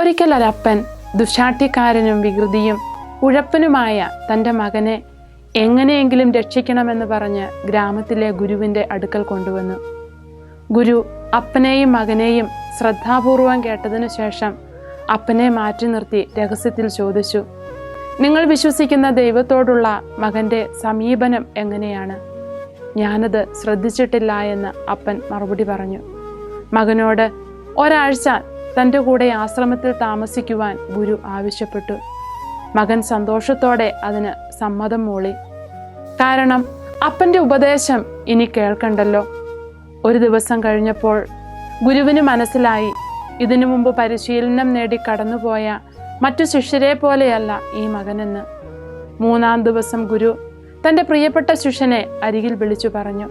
ഒരിക്കൽ ഒരപ്പൻ ദുശാഠ്യക്കാരനും വികൃതിയും ഉഴപ്പനുമായ തന്റെ മകനെ എങ്ങനെയെങ്കിലും രക്ഷിക്കണമെന്ന് പറഞ്ഞ് ഗ്രാമത്തിലെ ഗുരുവിന്റെ അടുക്കൽ കൊണ്ടുവന്നു. ഗുരു അപ്പനെയും മകനെയും ശ്രദ്ധാപൂർവം കേട്ടതിനു ശേഷം അപ്പനെ മാറ്റി നിർത്തി രഹസ്യത്തിൽ ചോദിച്ചു നിങ്ങൾ വിശ്വസിക്കുന്ന ദൈവത്തോടുള്ള മകന്റെ സമീപനം എങ്ങനെയാണ്? ഞാനത് ശ്രദ്ധിച്ചിട്ടില്ല എന്ന് അപ്പൻ മറുപടി പറഞ്ഞു. മകനോട് ഒരാഴ്ച തന്റെ കൂടെ ആശ്രമത്തിൽ താമസിക്കുവാൻ ഗുരു ആവശ്യപ്പെട്ടു. മകൻ സന്തോഷത്തോടെ അതിന് സമ്മതം മൂളി. കാരണം അപ്പന്റെ ഉപദേശം ഇനി കേൾക്കണ്ടല്ലോ. ഒരു ദിവസം കഴിഞ്ഞപ്പോൾ ഗുരുവിന് മനസ്സിലായി ഇതിനു മുമ്പ് പരിശീലനം നേടി കടന്നുപോയ മറ്റു ശിഷ്യരെ പോലെയല്ല ഈ മകനെന്ന്. മൂന്നാം ദിവസം ഗുരു തന്റെ പ്രിയപ്പെട്ട ശിഷ്യനെ അരികിൽ വിളിച്ചു പറഞ്ഞു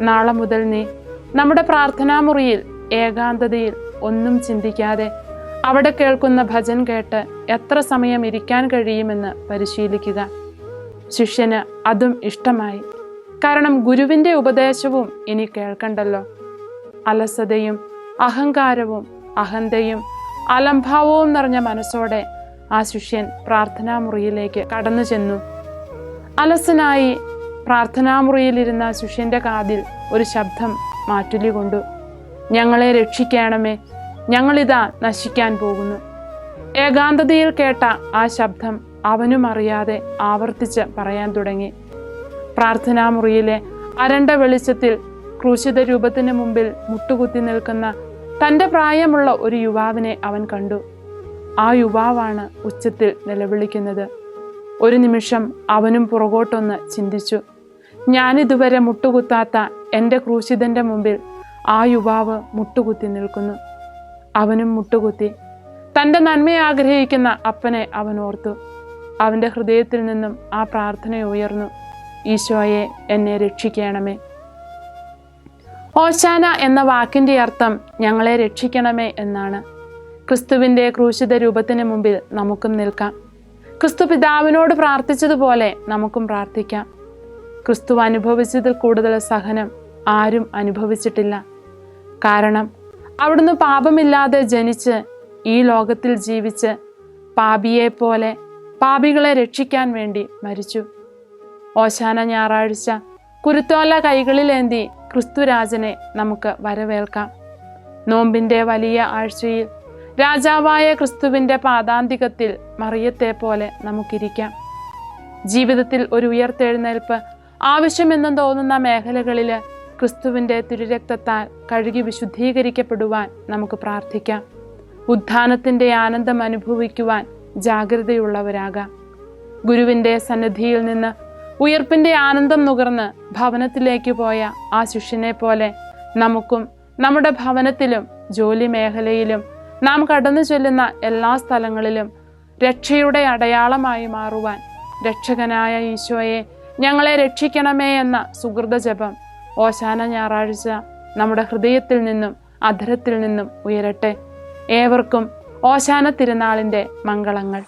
നാളെ മുതൽ നീ നമ്മുടെ പ്രാർത്ഥനാമുറിയിൽ ഏകാന്തതയിൽ ഒന്നും ചിന്തിക്കാതെ അവിടെ കേൾക്കുന്ന ഭജൻ കേട്ട് എത്ര സമയം ഇരിക്കാൻ കഴിയുമെന്ന് പരിശീലിക്കുക. ശിഷ്യന് അതും ഇഷ്ടമായി. കാരണം ഗുരുവിന്റെ ഉപദേശവും ഇനി കേൾക്കണ്ടല്ലോ. അലസതയും അഹങ്കാരവും അഹന്തയും അലംഭാവവും നിറഞ്ഞ മനസ്സോടെ ആ ശിഷ്യൻ പ്രാർത്ഥനാമുറിയിലേക്ക് കടന്നു ചെന്നു അലസനായി പ്രാർത്ഥനാമുറിയിലിരുന്ന ശിഷ്യന്റെ കാതിൽ ഒരു ശബ്ദം മാറ്റുലി കൊണ്ടു. ഞങ്ങളെ രക്ഷിക്കണമേ. ഞങ്ങളിതാ നശിക്കാൻ പോകുന്നു. ഏകാന്തതയിൽ കേട്ട ആ ശബ്ദം അവനും അറിയാതെ ആവർത്തിച്ച് പറയാൻ തുടങ്ങി. പ്രാർത്ഥനാമുറിയിലെ അരണ്ട വെളിച്ചത്തിൽ ക്രൂശിത രൂപത്തിന് മുമ്പിൽ മുട്ടുകുത്തി നിൽക്കുന്ന തന്റെ പ്രായമുള്ള ഒരു യുവാവിനെ അവൻ കണ്ടു. ആ യുവാവാണ് ഉച്ചത്തിൽ നിലവിളിക്കുന്നത്. ഒരു നിമിഷം അവനും പുറകോട്ടൊന്ന് ചിന്തിച്ചു. ഞാനിതുവരെ മുട്ടുകുത്താത്ത എന്റെ ക്രൂശിതന്റെ മുമ്പിൽ ആ യുവാവ് മുട്ടുകുത്തി നിൽക്കുന്നു. അവനും മുട്ടുകുത്തി. തന്റെ നന്മയെ ആഗ്രഹിക്കുന്ന അപ്പനെ അവൻ ഓർത്തു. അവന്റെ ഹൃദയത്തിൽ നിന്നും ആ പ്രാർത്ഥന ഉയർന്നു. ഈശോയെ എന്നെ രക്ഷിക്കണമേ. ഓശാന എന്ന വാക്കിന്റെ അർത്ഥം ഞങ്ങളെ രക്ഷിക്കണമേ എന്നാണ്. ക്രിസ്തുവിന്റെ ക്രൂശിത രൂപത്തിന് മുമ്പിൽ നമുക്കും നിൽക്കാം. ക്രിസ്തു പിതാവിനോട് പ്രാർത്ഥിച്ചതുപോലെ നമുക്കും പ്രാർത്ഥിക്കാം. ക്രിസ്തു അനുഭവിച്ചതിൽ കൂടുതൽ സഹനം ആരും അനുഭവിച്ചിട്ടില്ല. കാരണം അവിടുന്ന് പാപമില്ലാതെ ജനിച്ച് ഈ ലോകത്തിൽ ജീവിച്ച് പാപിയെ പോലെ പാപികളെ രക്ഷിക്കാൻ വേണ്ടി മരിച്ചു. ഓശാന ഞായറാഴ്ച കുരുത്തോല കൈകളിലേന്തി ക്രിസ്തുരാജനെ നമുക്ക് വരവേൽക്കാം. നോമ്പിന്റെ വലിയ ആഴ്ചയിൽ രാജാവായ ക്രിസ്തുവിന്റെ പാദാന്തികത്തിൽ മറിയത്തെ പോലെ നമുക്കിരിക്കാം. ജീവിതത്തിൽ ഒരു ഉയർത്തെഴുന്നേൽപ്പ് ആവശ്യമെന്ന് തോന്നുന്ന മേഖലകളിൽ ക്രിസ്തുവിന്റെ തിരുരക്തത്താൽ കഴുകി വിശുദ്ധീകരിക്കപ്പെടുവാൻ നമുക്ക് പ്രാർത്ഥിക്കാം. ഉത്ഥാനത്തിന്റെ ആനന്ദം അനുഭവിക്കുവാൻ ജാഗ്രതയുള്ളവരാകാം. ഗുരുവിന്റെ സന്നിധിയിൽ നിന്ന് ഉയർപ്പിന്റെ ആനന്ദം നുകർന്ന് ഭവനത്തിലേക്ക് പോയ ആ ശിഷ്യനെ പോലെ നമുക്കും നമ്മുടെ ഭവനത്തിലും ജോലി മേഖലയിലും നാം കടന്നു ചെല്ലുന്ന എല്ലാ സ്ഥലങ്ങളിലും രക്ഷയുടെ അടയാളമായി മാറുവാൻ രക്ഷകനായ ഈശോയെ ഞങ്ങളെ രക്ഷിക്കണമേ എന്ന സുഹൃത ജപം ഓശാന ഞായറാഴ്ച നമ്മുടെ ഹൃദയത്തിൽ നിന്നും അധരത്തിൽ നിന്നും ഉയരട്ടെ. ഏവർക്കും ഓശാന തിരുനാളിന്റെ മംഗളങ്ങൾ.